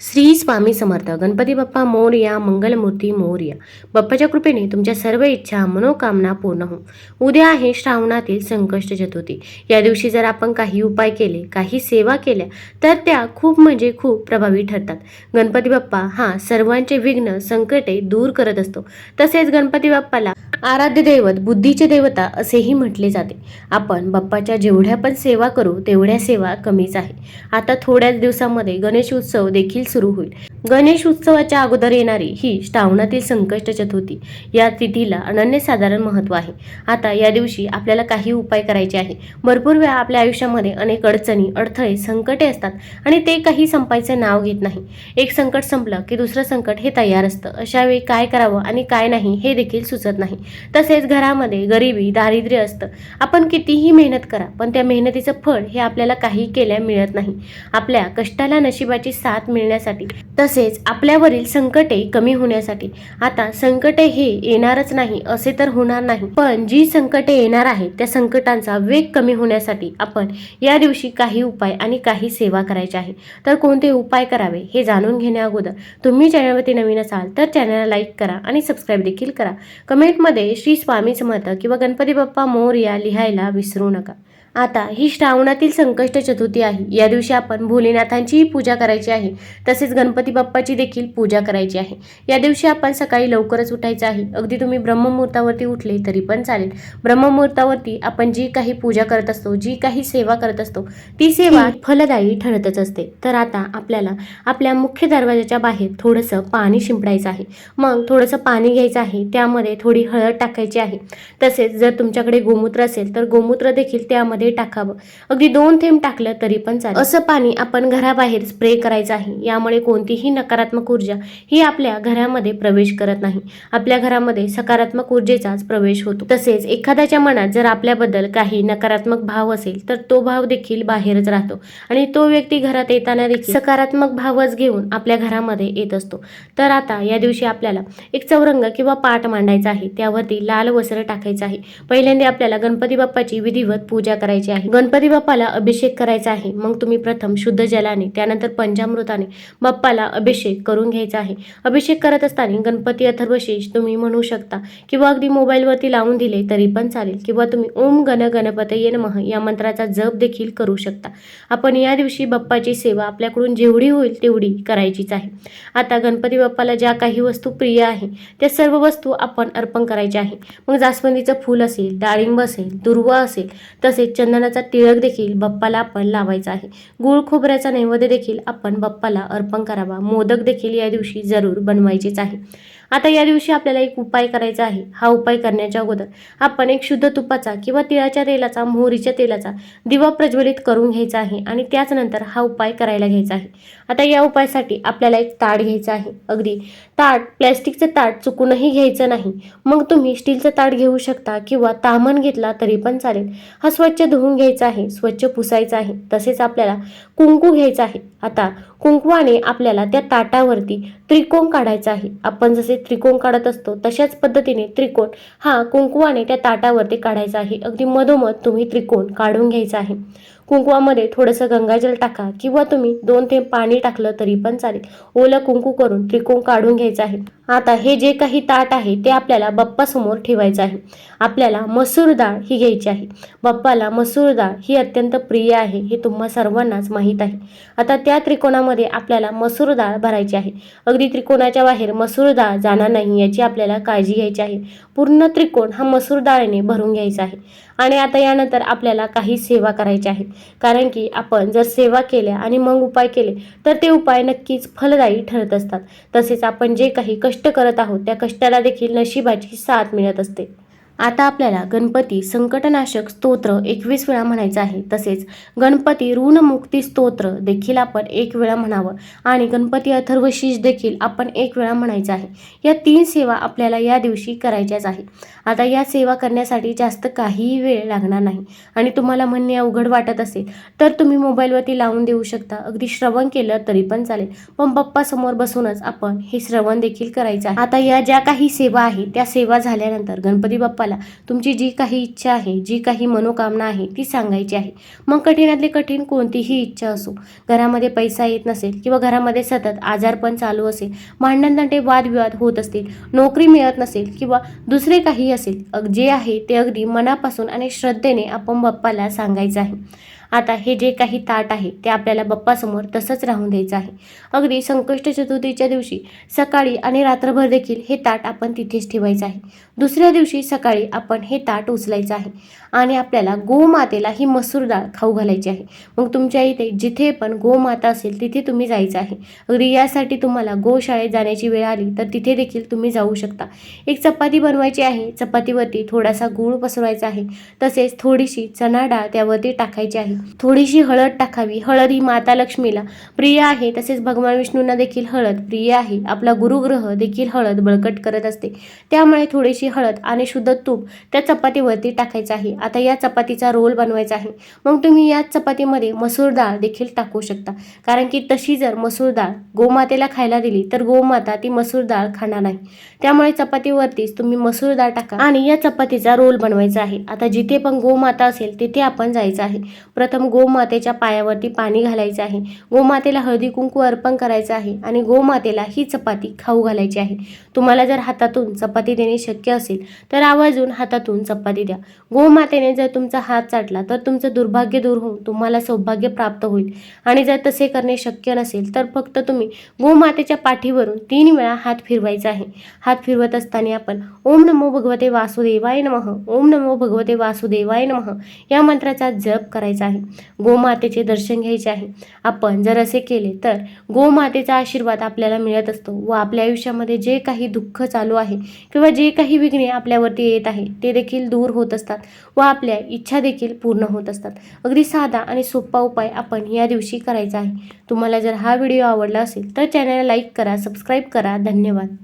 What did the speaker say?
श्री स्वामी समर्थ. गणपती बाप्पा मोरया मंगलमूर्ती मोरया. बाप्पाच्या कृपेने तुमच्या सर्व इच्छा मनोकामना पूर्ण हो उद्या आहे श्रावणातील संकष्ट चतुर्थी. या दिवशी जर आपण काही उपाय केले काही सेवा केल्या तर त्या खूप म्हणजे खूप प्रभावी ठरतात. गणपती बाप्पा हा सर्वांचे विघ्न संकटे दूर करत असतो. तसेच गणपती बाप्पाला आराध्य दैवत बुद्धीचे देवता असेही म्हटले जाते. आपण बाप्पाच्या जेवढ्या पण सेवा करू तेवढ्या सेवा कमीच आहे. आता थोड्याच दिवसामध्ये गणेश उत्सव देखील सुरू होईल. गणेश उत्सवाच्या अगोदर येणारी ही श्रावणातील संकष्ट चतुर्थी या तिथीला अनन्यसाधारण महत्त्व आहे. आता या दिवशी आपल्याला काही उपाय करायचे आहे. भरपूर वेळा आपल्या आयुष्यामध्ये अनेक अडचणी अडथळे संकटे असतात आणि ते काही संपायचं नाव घेत नाही. एक संकट संपलं की दुसरं संकट हे तयार असतं. अशा वेळी काय करावं आणि काय नाही हे देखील सुचत नाही. तसेच घरामध्ये गरिबी दारिद्र्य असतं. आपण कितीही मेहनत करा पण त्या मेहनतीचं फळ हे आपल्याला काही केल्या मिळत नाही. आपल्या कष्टाला नशिबाची साथ मिळण्यासाठी तसेच आपल्यावरील संकटे कमी होण्यासाठी. आता संकटे हे येणारच नाही असे तर होणार नाही. पण जी संकटे येणार आहेत त्या संकटांचा वेग कमी होण्यासाठी आपण या दिवशी काही उपाय आणि काही सेवा करायच्या आहे. तर कोणते उपाय करावे हे जाणून घेण्या अगोदर तुम्ही चॅनलवरती नवीन असाल तर चॅनलला लाईक करा आणि सबस्क्राईब देखील करा. कमेंटमध्ये श्री स्वामी समर्थ किंवा गणपती बाप्पा मोरया लिहायला विसरू नका. आता ही श्रावणातील संकष्ट चतुर्थी आहे. या दिवशी आपण भोलेनाथांचीही पूजा करायची आहे. तसेच गणपती बाप्पाची देखील पूजा करायची आहे. या दिवशी आपण सकाळी लवकरच उठायचं आहे. अगदी तुम्ही ब्रह्ममुहूर्तावरती उठले तरी पण चालेल. ब्रह्ममुहूर्तावरती आपण जी काही पूजा करत असतो जी काही सेवा करत असतो ती सेवा फलदायी ठरतच असते. तर आता आपल्याला आपल्या मुख्य दरवाजाच्या बाहेर थोडंसं पाणी शिंपडायचं आहे. मग थोडंसं पाणी घ्यायचं आहे. त्यामध्ये थोडी हळद टाकायची आहे. तसेच जर तुमच्याकडे गोमूत्र असेल तर गोमूत्र देखील त्यामध्ये टाकावं. अगदी दोन थेंब टाकलं तरी पण चालेल. असं पाणी आपण घराबाहेर स्प्रे करायचं आहे यामुळे कोणतीही नकारात्मक ऊर्जा ही आपल्या घरामध्ये प्रवेश करत नाही. आपल्या घरामध्ये सकारात्मक ऊर्जेचाच प्रवेश होतो. तसेच एखाद्याच्या मनात जर आपल्याबद्दल काही नकारात्मक भाव असेल तर तो भाव देखील बाहेरच राहतो. आणि तो व्यक्ती घरात येताना देखील सकारात्मक भावच घेऊन आपल्या घरामध्ये येत असतो. तर आता या दिवशी आपल्याला एक चौरंग किंवा पाठ मांडायचा आहे. त्यावरती लाल वस्त्र टाकायचं आहे. पहिल्यांदा आपल्याला गणपती बाप्पाची विधिवत पूजा करायची करायची आहे. गणपती बाप्पाला अभिषेक करायचा आहे. मग तुम्ही प्रथम शुद्ध जलाने त्यानंतर पंचामृताने बाप्पाला अभिषेक करून घ्यायचा आहे. अभिषेक करत असताना गणपती अथर्वशीष तुम्ही म्हणू शकता किंवा अगदी मोबाईलवरती लावून दिले तरी पण चालेल. किंवा तुम्ही ओम गण गणपतये नमः या मंत्राचा जप देखील करू शकता. आपण या दिवशी बाप्पाची सेवा आपल्याकडून जेवढी होईल तेवढी करायचीच आहे. आता गणपती बाप्पाला ज्या काही वस्तू प्रिय आहे त्या सर्व वस्तू आपण अर्पण करायच्या आहे. मग जास्वंदीचं फूल असेल डाळिंब असेल दुर्वा असेल तसेच चंदनाचा टिळक देखील बाप्पाला आपण लावायचा आहे. गुळ खोबऱ्याचा नैवेद्य देखील आपण बाप्पाला अर्पण करावा. मोदक देखील या दिवशी जरूर बनवायचेच आहे. आता या दिवशी आपल्याला एक उपाय करायचा आहे. हा उपाय करण्याच्या अगोदर आपण एक शुद्ध तुपाचा किंवा तिळाच्या तेलाचा मोहरीच्या तेलाचा दिवा प्रज्वलित करून घ्यायचा आहे आणि त्याच नंतर हा उपाय करायला घ्यायचा आहे. आता या उपायासाठी आपल्याला एक ताट घ्यायचा आहे. अगदी ताट प्लॅस्टिकचं ताट चुकूनही घ्यायचं नाही. मग तुम्ही स्टीलचं ताट घेऊ शकता किंवा तामण घेतला तरी पण चालेल. हा स्वच्छ धुवून घ्यायचा आहे स्वच्छ पुसायचा आहे. तसेच आपल्याला कुंकू घ्यायचं आहे. आता कुंकवाने आपल्याला त्या ताटावरती त्रिकोण काढायचा आहे. आपण जसे त्रिकोण काढत असतो तशाच पद्धतीने त्रिकोण हा कुंकवाने त्या ताटावरती काढायचा आहे. अगदी मधोमध तुम्ही त्रिकोण काढून घ्यायचा आहे. कुंकवामध्ये थोडंसं गंगाजल टाका किंवा तुम्ही दोन ते पाणी टाकलं तरी पण चालेल. ओलं कुंकू करून त्रिकोण काढून घ्यायचं आहे. आता हे जे काही ताट आहे ते आपल्याला बाप्पासमोर ठेवायचं आहे. आपल्याला मसूर डाळ ही घ्यायची आहे. बाप्पाला मसूर डाळ ही अत्यंत प्रिय आहे हे तुम्हा सर्वांनाच माहीत आहे. आता त्या त्रिकोणामध्ये आपल्याला मसूर डाळ भरायची आहे. अगदी त्रिकोणाच्या बाहेर मसूर डाळ जाणार नाही याची आपल्याला काळजी घ्यायची आहे. पूर्ण त्रिकोण हा मसूर डाळीने भरून घ्यायचा आहे. आणि आता यानंतर आपल्याला काही सेवा करायच्या आहेत. कारण की आपण जर सेवा केल्या आणि मग उपाय केले तर ते उपाय नक्कीच फलदायी ठरत असतात. तसेच आपण जे काही कष्ट कष्ट करत आहोत त्या कष्टाला देखील नशिबाची साथ मिळत असते. आता आपल्याला गणपती संकटनाशक स्तोत्र एकवीस वेळा म्हणायचं आहे. तसेच गणपती ऋणमुक्ती स्तोत्र देखील आपण एक वेळा म्हणावं. आणि गणपती अथर्वशीष देखील आपण एक वेळा म्हणायचं आहे. या तीन सेवा आपल्याला या दिवशी करायच्याच आहे. आता या सेवा करण्यासाठी जास्त काहीही वेळ लागणार नाही. आणि तुम्हाला म्हणणे अवघड वाटत असेल तर तुम्ही मोबाईलवरती लावून देऊ शकता. अगदी श्रवण केलं तरी पण चालेल. पण पप्पा समोर बसूनच आपण हे श्रवण देखील करायचं आहे. आता या ज्या काही सेवा आहेत त्या सेवा झाल्यानंतर गणपती बाप्पा बाप्पाला तुमची जी काही इच्छा आहे जी काही मनोकामना आहे ती सांगायची आहे. मग कठीणातली कठीण कोणतीही इच्छा असो घरामध्ये पैसा येत नसेल किंवा घरामध्ये सतत आजारपण चालू असेल भांडणतंटे वादविवाद होत असतील नोकरी मिळत नसेल किंवा दुसरे काही असेल जे आहे ते अगदी मनापासून आणि श्रद्धेने आपण बाप्पाला सांगायचं आहे. आता हे जे काही ताट आहे ते आपल्याला बप्पासमोर तसंच राहून द्यायचं आहे. अगदी संकष्ट चतुर्थीच्या दिवशी सकाळी आणि रात्रभर देखील हे ताट आपण तिथेच ठेवायचं आहे. दुसऱ्या दिवशी सकाळी आपण हे ताट उचलायचं आहे. आणि आपल्याला गोमातेला ही मसूर डाळ खाऊ घालायची आहे. मग तुमच्या इथे जिथे पण गोमाता असेल तिथे तुम्ही जायचं आहे. अगदी यासाठी तुम्हाला गोशाळेत जाण्याची वेळ आली तर तिथे देखील तुम्ही जाऊ शकता. एक चपाती बनवायची आहे. चपातीवरती थोडासा गूळ पसरवायचा आहे. तसेच थोडीशी चणा डाळ त्यावरती टाकायची आहे. थोडीशी हळद टाकावी. हळद ही माता लक्ष्मीला. प्रिय आहे तसेच भगवान विष्णूंना देखील हळद. प्रिय आहे आपला गुरुग्रह देखील हळद बळकट करत असते. त्यामुळे थोडीशी हळद आणि शुद्ध तूप त्या चपातीवरती टाकायचं आहे. आता या चपातीचा रोल बनवायचा आहे. मग तुम्ही या चपातीमध्ये मसूर डाळ देखील टाकू शकता. कारण की तशी जर मसूर डाळ गोमातेला खायला दिली तर गोमाता ती मसूर डाळ खाणार नाही. त्यामुळे चपातीवरतीच तुम्ही मसूर डाळ टाका आणि या चपातीचा रोल बनवायचा आहे. आता जिथे पण गोमाता असेल तिथे आपण जायचं आहे. प्रथम गोमातेच्या पायावरती पाणी घालायचं आहे. गोमातेला हळदी कुंकू अर्पण करायचं आहे आणि गोमातेला ही चपाती खाऊ घालायची आहे. तुम्हाला जर हातातून चपाती देणे शक्य असेल तर आवर्जून हातातून चपाती द्या. गोमातेने जर तुमचा हात चाटला तर तुमचं दुर्भाग्य दूर होऊन तुम्हाला सौभाग्य प्राप्त होईल. आणि जर तसे करणे शक्य नसेल तर फक्त तुम्ही गोमातेच्या पाठीवरून तीन वेळा हात फिरवायचा आहे. हात फिरवत असताना आपण ओम नमो भगवते वासुदेवाय नमः ओम नमो भगवते वासुदेवाय नमः या मंत्राचा जप करायचा आहे. आहे गोमातेचे दर्शन घ्यायचे आहे. आपण जर असे केले तर गोमातेचा आशीर्वाद आपल्याला मिळत असतो व आपल्या आयुष्यामध्ये जे काही दुःख चालू आहे किंवा जे काही विघ्ने आपल्यावरती येत आहे ते देखील दूर होत असतात व आपल्या इच्छा देखील पूर्ण होत असतात. अगदी साधा आणि सोपा उपाय आपण या दिवशी करायचा आहे. तुम्हाला जर हा व्हिडिओ आवडला असेल तर चॅनलला लाईक करा सबस्क्राईब करा. धन्यवाद.